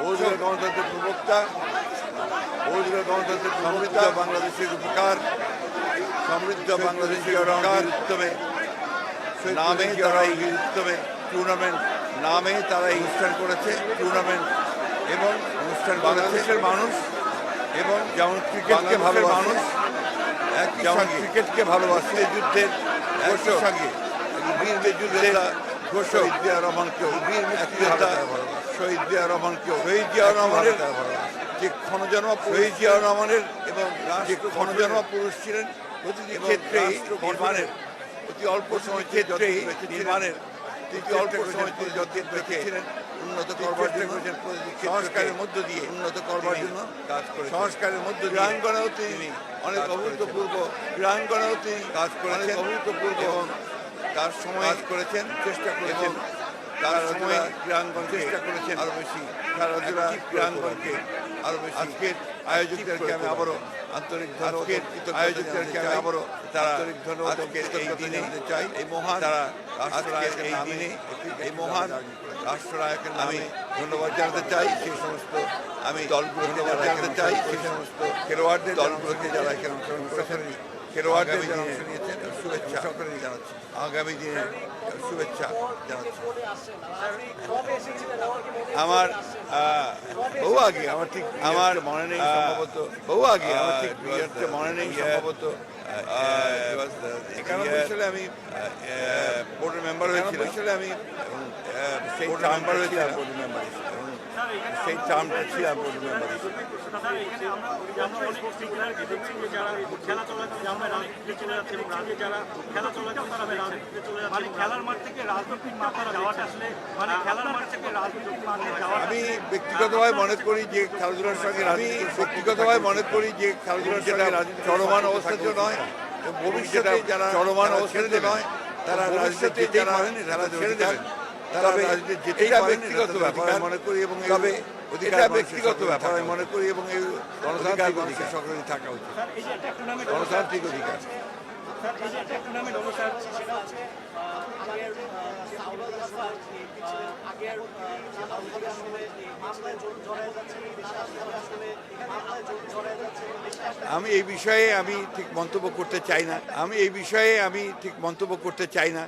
বহুদূর গণতন্ত্রের প্রবক্তা বহুদূর গণতন্ত্রের সমৃদ্ধ বাংলাদেশের উপকার। সমৃদ্ধ বাংলাদেশের উত্তমে। নামে তারা এই উত্তমে। টুর্নামেন্ট নামে তারা এই অনুষ্ঠান করেছে টুর্নামেন্ট এবং অনুষ্ঠান বাংলাদেশের মানুষ এবং যেমন ক্রিকেটকে ভালো মানুষ যেমন ক্রিকেটকে ভালোবাসে। যুদ্ধের একই সঙ্গে। বীর যুদ্ধের শহীদ জিয়া রহমানকেও শহীদ জিয়া রহমানকেও শহীদ জিয়া রহমানের যে ক্ষণজন্মা শহীদ জিয়া রহমানের এবং যে ক্ষণজন্মা পুরুষ ছিলেন প্রতিটি ক্ষেত্রেই নির্মাণের অতি অল্প সময় ক্ষেত্রেই নির্মাণের অতি অল্প সময় তিনি যত্ন রেখেছিলেন উন্নত করবার জন্য সংস্কারের মধ্য দিয়ে উন্নত করবার জন্য কাজ করে সংস্কারের মধ্য ক্রীড়াঙ্গনেও তিনি অনেক অভূতপূর্ব ক্রীড়াঙ্গনেও তিনি কাজ করেছেন অভূতপূর্ব এবং তার সময় করেছেন চেষ্টা করেছেন। তার সময় ক্রীড়াঙ্গন চেষ্টা করেছেন। আরও বেশি খেলাধুলা ক্রীড়াঙ্গনকে আরও বেশি আজকের আয়োজকদেরকে আমি আবারও আন্তরিক ধন্যবাদ আয়োজকদেরকে আমি আবারও তারা আন্তরিক ধন্যবাদ এই দিনে চাই। এই মহান তারা আজকের এই দিনে এই মহান রাষ্ট্রনায়কের আমি ধন্যবাদ জানাতে চাই। সেই সমস্ত আমি দলগুলোকে ধন্যবাদ জানাতে চাই। সেই সমস্ত খেলোয়াড়দের দলগুলোকে যারা এখানে অংশগ্রহণ করেছেন। খেলোয়াড়দের যারা অংশ নিয়েছেন শুভেচ্ছা সকলেই জানাচ্ছি আগামী দিনে শুভেচ্ছা জানাচ্ছি আমার বহু আগে আমার ঠিক আমার মনে নেই সম্ভবত বহু আগে আমার ঠিক ইয়ারটা মনে নেই সম্ভবত একানব্বই সালে আমি বোর্ডের মেম্বার হয়েছিলাম আমি সেই মেম্বার হয়েছিলাম বোর্ডের মেম্বার সেই টার্মটা ছিলাম বোর্ডের মেম্বার স্যার, এখানে আমরা আমরা অনেক ক্রিকেটারকে দেখছি যে যারা খেলা চলাকালীন আমরা রাজনীতিতে চলে যাচ্ছে এবং রাজনীতি যারা খেলা চলাকালীন তারা রাজনীতিতে চলে যাচ্ছে খেলার মাঠ থেকে রাজনৈতিক মাঠে যাওয়াটা আসলে খেলার মাঠ থেকে রাজনৈতিক মাঠে যাওয়াটা আমি ব্যক্তিগতভাবে মনে করি যে খেলাধুলার সঙ্গে আমি ব্যক্তিগতভাবে মনে করি যে খেলাধুলার সঙ্গে চলমান অবস্থাতে নয় ভবিষ্যতে যারা চলমান অবস্থাতে নয় তারা রাজনীতি যারা খেলা রাজনীতি যেতেই ব্যক্তিগত ব্যাপার। আমি মনে করি এবং তবে এটা ব্যক্তিগত ব্যাপার। আমি মনে করি এবং এই গণতান্ত্রিক অধিকার সকলেরই থাকা উচিত। স্যার এই যে একটা টুর্নামেন্ট গণতান্ত্রিক অধিকার। আমি এই বিষয়ে আমি ঠিক মন্তব্য করতে চাই না। আমি এই বিষয়ে আমি ঠিক মন্তব্য করতে চাই না।